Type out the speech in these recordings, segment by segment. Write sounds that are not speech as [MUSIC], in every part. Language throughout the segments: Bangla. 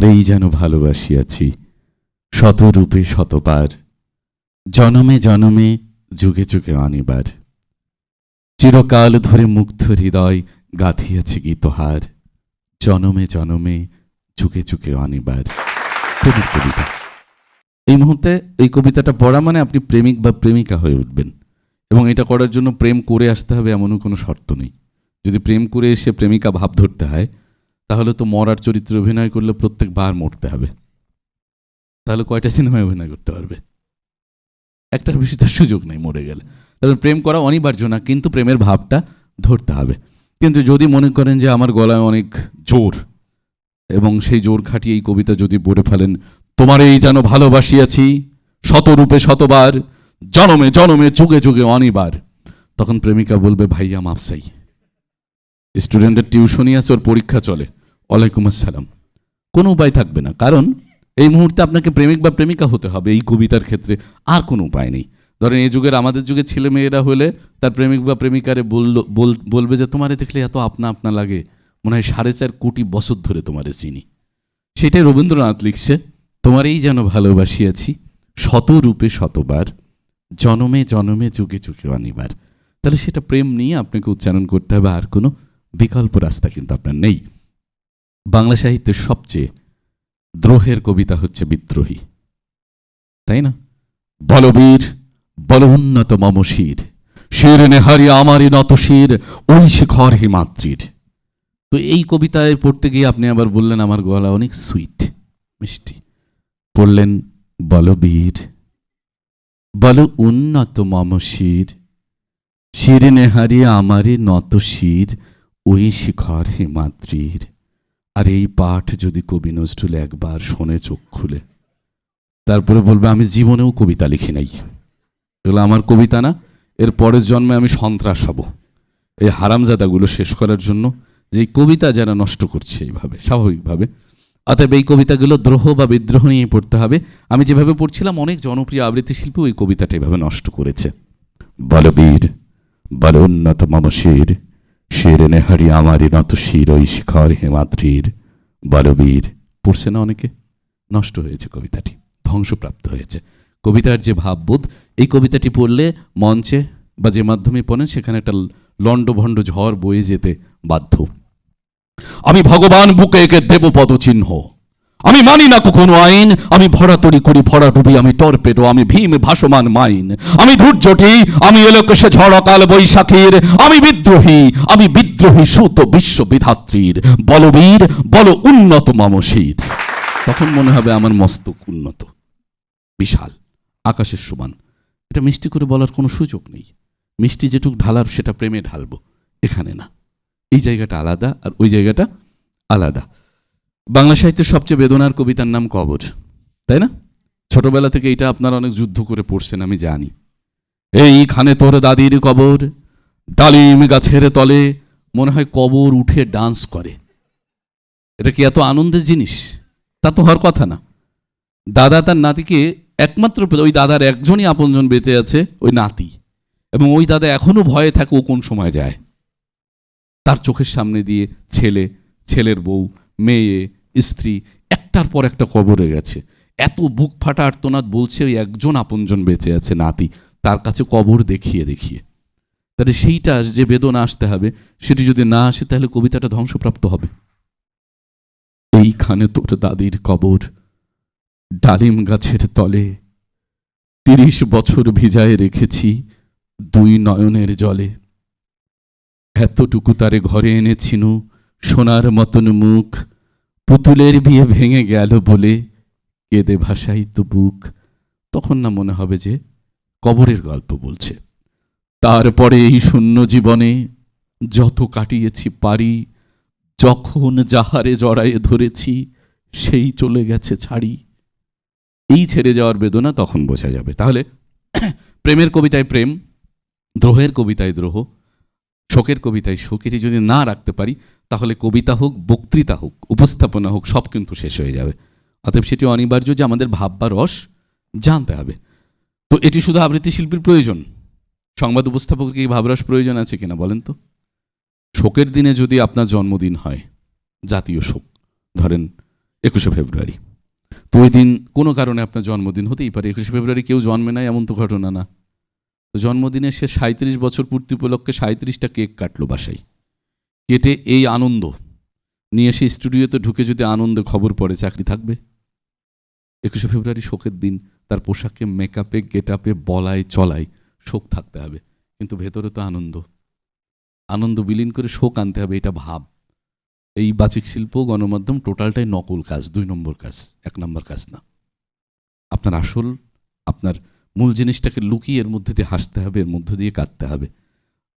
তোমারেই যেন ভালোবাসিয়াছি, শতরূপে শতবার, জনমে জনমে, যুগে যুগে অনিবার চিরকাল ধরে মুগ্ধ হৃদয় গাঁথিয়াছে গীতহার, জনমে জনমে, যুগে যুগে অনিবার কবির কবিতা। এই মুহূর্তে এই কবিতাটা পড়া মানে আপনি প্রেমিক বা প্রেমিকা হয়ে উঠবেন এবং এটা করার জন্য প্রেম করে আসতে হবে এমনও কোনো শর্ত নেই। যদি প্রেম করে এসে প্রেমিকা ভাব ধরতে হয় তাহলে তো মরার চরিত্রে অভিনয় করলে প্রত্যেকবার মরতে হবে। তাহলে কয়টা সিনেমায় অভিনয় করতে পারবে? একটার বেশি তার সুযোগ নেই মরে গেলে। তাহলে প্রেম করা অনিবার্য না, কিন্তু প্রেমের ভাবটা ধরতে হবে। কিন্তু যদি মনে করেন যে আমার গলায় অনেক জোর, এবং সেই জোর খাটিয়ে এই কবিতা যদি পড়ে ফেলেন তোমার এই যেন ভালোবাসিয়াছি শতরূপে শতবার, জনমে জনমে, যুগে যুগে অনিবার। তখন প্রেমিকা বলবে, ভাইয়া মাপসাই স্টুডেন্টের টিউশনই আছে, ওর পরীক্ষা চলে। ওয়ালাইকুম আসসালাম। কোনো উপায় থাকবে না। কারণ এই মুহূর্তে আপনাকে প্রেমিক বা প্রেমিকা হতে হবে এই কবিতার ক্ষেত্রে। আর কোনো উপায় নেই। ধরেন এই যুগের, আমাদের যুগে ছেলে মেয়েরা হলে তার প্রেমিক বা প্রেমিকারে বলল, বল- বলবে যে, তোমারে দেখলে এত আপনা আপনা লাগে। মনে হয় সাড়ে চার কোটি বছর ধরে তোমারে চিনি। সেটাই রবীন্দ্রনাথ লিখছে, তোমারেই যেন ভালোবাসিয়াছি শত রূপে শতবার, জনমে জনমে যুগে যুগে অনিবার। তাহলে সেটা প্রেম নিয়ে আপনাকে উচ্চারণ করতে হবে। আর কোনো বিকল্প রাস্তা কিন্তু আপনার নেই। বাংলা সাহিত্যের সবচেয়ে দ্রোহের কবিতা হচ্ছে বিদ্রোহী। তাই না? বলবীর বল উন্নত মম শির শির নেহারি আমারই নত শির, ওই শিখর হিমাত্রীর তো এই কবিতায় পড়তে গিয়ে আপনি আবার বললেন, আমার গলা অনেক সুইট, মিষ্টি। পড়লেন, বলবীর বল উন্নত মম শির শির নেহারি আমারই নত শির, ওই শিখর হিমাদ্রির আর এই পাঠ যদি কবি নজরুল একবার শোনে, চোখ খুলে, তারপরে বলবে, আমি জীবনেও কবিতা লিখি নাই। এগুলো আমার কবিতা না। এর পরের জন্মে আমি সন্ত্রাস হব। এই হারামজাদাগুলো শেষ করার জন্য যে এই কবিতা যারা নষ্ট করছে এইভাবে, স্বাভাবিকভাবে, অতএব এই কবিতাগুলো দ্রোহ বা বিদ্রোহ নিয়ে পড়তে হবে। আমি যেভাবে পড়ছিলাম, অনেক জনপ্রিয় আবৃত্তি শিল্পী ওই কবিতাটা এভাবে নষ্ট করেছে। বলবীর, বল উন্নত মম শির নেহারি আমারই নত শির, ওই শিখর হেমাদ্রির বলবীর। পড়ছে না অনেকে? নষ্ট হয়েছে কবিতাটি, ধ্বংসপ্রাপ্ত হয়েছে। কবিতার যে ভাববোধ, এই কবিতাটি পড়লে মঞ্চে বা যে মাধ্যমে পড়েন, সেখানে একটা লণ্ডভণ্ড ঝড় বয়ে যেতে বাধ্য। আমি ভগবান বুকে একে দেব পদচিহ্ন আমি মানি না কখনো আইন। আমি ভরাতরি করি, ভরা ডুবি, আমি টর্পেডো আমি ভীম, ভাসমান মাইন। আমি ধৈর্যটি আমি এলোকেশে ঝড় অকাল বৈশাখীর। আমি বিদ্রোহী আমি বিদ্রোহী সুত বিশ্ববিধাত্রীর বলবীর বল উন্নত মামশীর তখন মনে হবে আমার মস্তক উন্নত, বিশাল, আকাশের সমান। এটা মিষ্টি করে বলার কোনো সুযোগ নেই। মিষ্টি যেটুক ঢালার, সেটা প্রেমে ঢালবো। এখানে না। এই জায়গাটা আলাদা আর ওই জায়গাটা আলাদা। বাংলা সাহিত্যের সবচেয়ে বেদনার কবিতার নাম কবর তাই না? ছোটবেলা থেকে এটা আপনারা অনেক যুদ্ধ করে পড়ছেন, আমি জানি। এই এইখানে তোর দাদির কবর, ডালিম গাছের তলে, মনে হয় কবর উঠে ডান্স করে। এটা কি এত আনন্দের জিনিস? তা তো হওয়ার কথা না। দাদা তার নাতিকে একমাত্র ওই দাদার একজনই আপনজন বেঁচে আছে, ওই নাতি। এবং ওই দাদা এখনও ভয়ে থাকে ও কোন সময় যায়। তার চোখের সামনে দিয়ে ছেলে, ছেলের বউ, মেয়ে স্ত্রী, একটার পর একটা কবরে গেছে। এত বুক ফাটা আর্তনাদ বলছে ওই একজন আপনজন বেঁচে আছে, নাতি। তার কাছে কবর দেখিয়ে দেখিয়ে। তাহলে সেইটা যে বেদনা আসতে হবে, সেটি যদি না আসে, তাহলে কবিতাটা ধ্বংসপ্রাপ্ত হবে। এইখানে তোর দাদির কবর, ডালিম গাছের তলে। তিরিশ বছর ভিজায় রেখেছি দুই নয়নের জলে। এতটুকু তারে ঘরে এনেছিনু, সোনার মতন মুখ পুতুলের বিয়ে ভেঙে গেল বলে কেঁদে ভাসাই তো বুক। তখন না মনে হবে যে কবরের গল্প বলছে। তারপরে এই শূন্য জীবনে যত কাটিয়েছি পারি যখন যাহারে জড়ায়ে ধরেছি, সেই চলে গেছে ছাড়ি। এই ছেড়ে যাওয়ার বেদনা তখন বোঝা যাবে। তাহলে [CLEARS THROAT] প্রেমের কবিতায় প্রেম, দ্রোহের কবিতায় দ্রোহ, শোকের কবিতায় শোক, এটি যদি না রাখতে পারি তাহলে কবিতা হোক, বক্তৃতা হোক, উপস্থাপনা হোক, সব কিন্তু শেষ হয়ে যাবে। অতএব সেটি অনিবার্য যে আমাদের ভাব বা রস জানতে হবে। তো এটি শুধু আবৃত্তি শিল্পীর প্রয়োজন? সংবাদ উপস্থাপকের কি ভাবরস প্রয়োজন আছে কিনা বলেন তো? শোকের দিনে যদি আপনার জন্মদিন হয়, জাতীয় শোক, ধরেন একুশে ফেব্রুয়ারি। তো ওই দিন কোনো কারণে আপনার জন্মদিন হতেই পারে। একুশে ফেব্রুয়ারি কেউ জন্মে নাই, এমন তো ঘটনা না। তো জন্মদিনে সে সাঁত্রিশ বছর পূর্তি উপলক্ষে সাঁত্রিশটা কেক কাটলো বাসায়। কেটে এই আনন্দ। নিয়ে এসে স্টুডিওতে ঢুকে যদি আনন্দে খবর পড়ে, চাকরি থাকবে? একুশে ফেব্রুয়ারি শোকের দিন, তার পোশাকে মেকআপে গেট আপে বলায়, চলায় শোক থাকতে হবে। কিন্তু ভেতরে তো আনন্দ। আনন্দ বিলীন করে শোক আনতে হবে, এটা ভাব। এই বাচিক শিল্প গণমাধ্যম টোটালটাই নকল কাজ, দুই নম্বর কাজ, এক নম্বর কাজ না। আপনার আসল, আপনার মূল জিনিসটাকে লুকিয়ে এর মধ্যে দিয়ে হাসতে হবে, এর মধ্যে দিয়ে কাঁদতে হবে।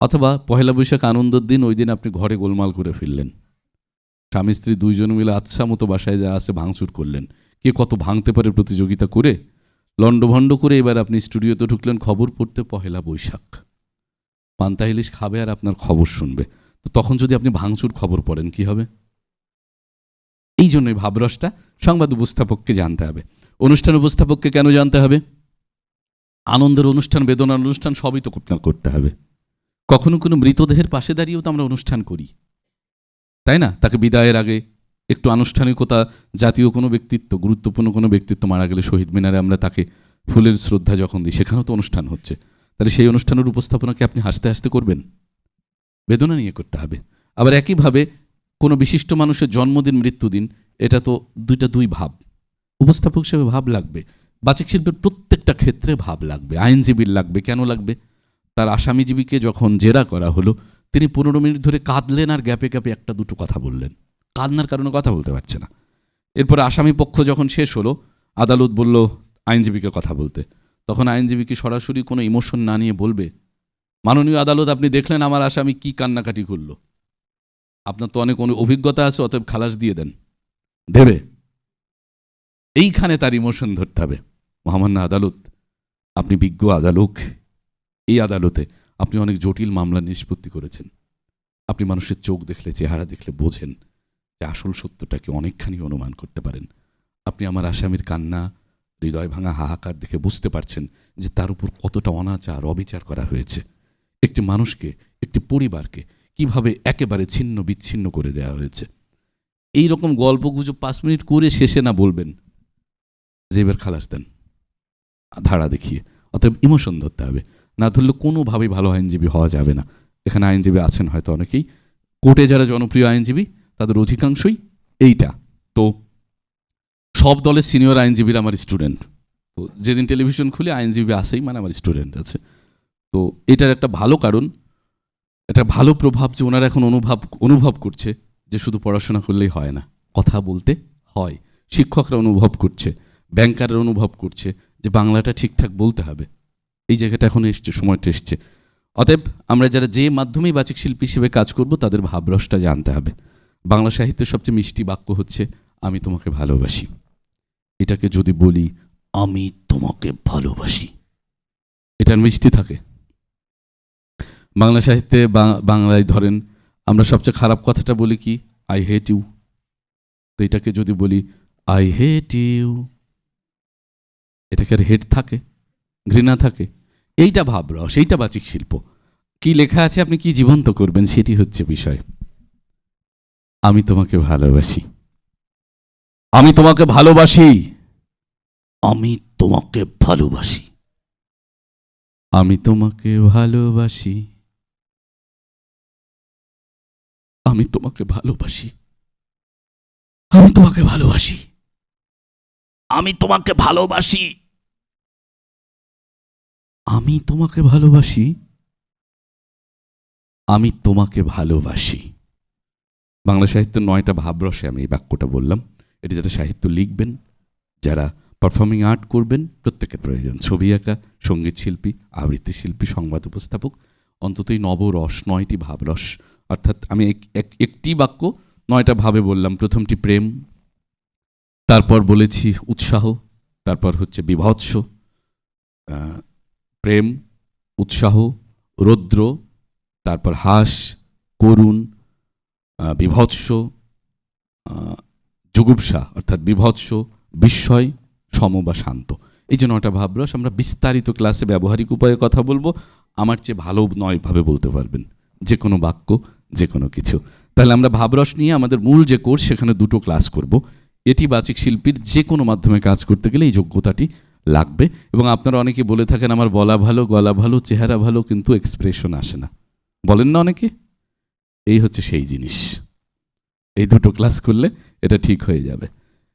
অথবা পহেলা বৈশাখ আনন্দের দিন ওই দিন আপনি ঘরে গোলমাল করে ফেললেন স্বামী স্ত্রী দুইজন মিলে আচ্ছা মতো বাসায় যা আছে ভাঙচুর করলেন। কে কত ভাঙতে পারে প্রতিযোগিতা করে? লণ্ডভণ্ড করে এবার আপনি স্টুডিওতে ঢুকলেন খবর পড়তে পহেলা বৈশাখ। পান্তা ইলিশ খাবে আর আপনার খবর শুনবে। তো তখন যদি আপনি ভাঙচুর খবর পড়েন, কি হবে? এই জন্যই ভাবরসটা সংবাদ উপস্থাপককে জানতে হবে। অনুষ্ঠান উপস্থাপককে কেন জানতে হবে? আনন্দের অনুষ্ঠান, বেদনার অনুষ্ঠান সবই তো আপনার করতে হবে। কখনো কোনো মৃতদেহের পাশে দাঁড়িয়েও তো আমরা অনুষ্ঠান করি। তাই না? তাকে বিদায়ের আগে একটু আনুষ্ঠানিকতা, জাতীয় কোনো ব্যক্তিত্ব, গুরুত্বপূর্ণ কোনো ব্যক্তিত্ব মারা গেলে শহীদ মিনারে আমরা তাকে ফুলের শ্রদ্ধা যখন দিই, সেখানেও তো অনুষ্ঠান হচ্ছে। তাহলে সেই অনুষ্ঠানের উপস্থাপনাকে আপনি হাসতে হাসতে করবেন? বেদনা নিয়ে করতে হবে। আবার একইভাবে কোনো বিশিষ্ট মানুষের জন্মদিন, মৃত্যুদিন, এটা তো দুইটা দুই ভাব। উপস্থাপক হিসেবে ভাব লাগবে। বাচিক শিল্পের প্রত্যেকটা ক্ষেত্রে ভাব লাগবে। আইনজীবীর লাগবে, কেন লাগবে? তার আসামিজীবীকে যখন জেরা করা হলো, তিনি পনেরো মিনিট ধরে কাঁদলেন আর গ্যাপে গ্যাপে একটা দুটো কথা বললেন। কান্নার কারণে কথা বলতে পারছে না। এরপরে আসামি পক্ষ যখন শেষ হলো, আদালত বলল, আইনজীবীকে কথা বলতে। তখন আইনজীবীকে সরাসরি কোনো ইমোশন না নিয়ে বলবে? মাননীয় আদালত, আপনি দেখলেন আমার আসামি কি কান্নাকাটি করল? আপনার তো অনেক অনু- অভিজ্ঞতা আছে, অতএব খালাস দিয়ে দেন। দেবে। এইখানে তার ইমোশন ধরতে হবে। মহামান্য আদালত, আপনি বিজ্ঞ আদালক। এই আদালতে আপনি অনেক জটিল মামলা নিষ্পত্তি করেছেন। আপনি মানুষের চোখ দেখলে, চেহারা দেখলে বোঝেন যে আসল সত্যটাকে অনেকখানি অনুমান করতে পারেন। আপনি আমার আসামির কান্না, হৃদয় ভাঙা হাহাকার দেখে বুঝতে পারছেন যে তার উপর কতটা অনাচার, অবিচার করা হয়েছে। একটি মানুষকে, একটি পরিবারকে কীভাবে একেবারে ছিন্ন বিচ্ছিন্ন করে দেওয়া হয়েছে। এই রকম গল্প গুজব পাঁচ মিনিট করে শেষে না বলবেন যে এবার খালাস দেন। ধারা দেখিয়ে। অতএব ইমোশন ধরতে হবে। না ধরলে কোনোভাবেই ভালো আইনজীবী হওয়া যাবে না। এখানে আইনজীবী আছেন হয়তো অনেকেই। কোর্টে যারা জনপ্রিয় আইনজীবী, তাদের অধিকাংশই এইটা। তো সব দলের সিনিয়র আইনজীবীরা আমার স্টুডেন্ট। তো যেদিন টেলিভিশন খুলে, আইনজীবী আসেই মানে আমার স্টুডেন্ট আছে। তো এটার একটা ভালো কারণ এটা ভালো প্রভাব যে ওনারা এখন অনুভব অনুভব করছে যে শুধু পড়াশোনা করলেই হয় না, কথা বলতে হয়। শিক্ষকরা অনুভব করছে, ব্যাংকাররা অনুভব করছে যে বাংলাটা ঠিকঠাক বলতে হবে। এই জায়গাটা এখন এসছে সময়টা এসছে। অতএব আমরা যারা যে মাধ্যমেই বাচিক শিল্পী হিসেবে কাজ করব, তাদের ভাবরসটা জানতে হবে। বাংলা সাহিত্যের সবচেয়ে মিষ্টি বাক্য হচ্ছে, আমি তোমাকে ভালোবাসি। এটাকে যদি বলি, আমি তোমাকে ভালোবাসি। এটার মিষ্টি থাকে। বাংলা সাহিত্যে বাংলায় ধরেন, আমরা সবচেয়ে খারাপ কথাটা বলি কি আই হেট ইউ তো এটাকে যদি বলি আই হেট ইউ এটাকে হেট থাকে, ঘৃণা থাকে। এইটা ভাবরস এইটা বাচিক শিল্প। কি লেখা আছে, আপনি কি জীবন্ত করবেন, সেটি হচ্ছে বিষয়। আমি তোমাকে ভালোবাসি। আমি তোমাকে ভালোবাসি। আমি তোমাকে ভালোবাসি। আমি তোমাকে ভালোবাসি। আমি তোমাকে ভালোবাসি। আমি তোমাকে ভালোবাসি। আমি তোমাকে ভালোবাসি। আমি তোমাকে ভালোবাসি, আমি তোমাকে ভালোবাসি। বাংলা সাহিত্যের নয়টা ভাবরসে আমি এই বাক্যটা বললাম। এটি যারা সাহিত্য লিখবেন, যারা পারফর্মিং আর্ট করবেন, প্রত্যেকের প্রয়োজন। ছবি আঁকা, সংগীত শিল্পী, আবৃত্তি শিল্পী, সংবাদ উপস্থাপক, অন্তত এই নবরস, নয়টি ভাবরস। অর্থাৎ আমি এক- এক- একটি বাক্য নয়টা ভাবে বললাম। প্রথমটি প্রেম, তারপর বলেছি উৎসাহ, তারপর হচ্ছে বিভৎস। প্রেম উৎসাহ রৌদ্র তারপর হাস করুণ বিভৎস আহ, জুগুপ্সা অর্থাৎ বিভৎস বিস্ময় সম বা শান্ত। এই যে নয়টা ভাবরস আমরা বিস্তারিত ক্লাসে ব্যবহারিক উপায়ে কথা বলব। আমার চেয়ে ভালো নয়ভাবে বলতে পারবেন। যে কোনো বাক্য যে কোনো কিছু। তাহলে আমরা ভাবরস নিয়ে আমাদের মূল যে কোর্স সেখানে দুটো ক্লাস করব। এটি বাচিক শিল্পীর যে কোনো মাধ্যমে কাজ করতে গেলে এই যোগ্যতাটি লাগবে। এবং আপনারা অনেকে বলে থাকেন, আমার বলা ভালো, গলা ভালো, চেহারা ভালো, কিন্তু এক্সপ্রেশন আসে না। বলেন না অনেকে? এই হচ্ছে সেই জিনিস। এই দুটো ক্লাস করলে এটা ঠিক হয়ে যাবে।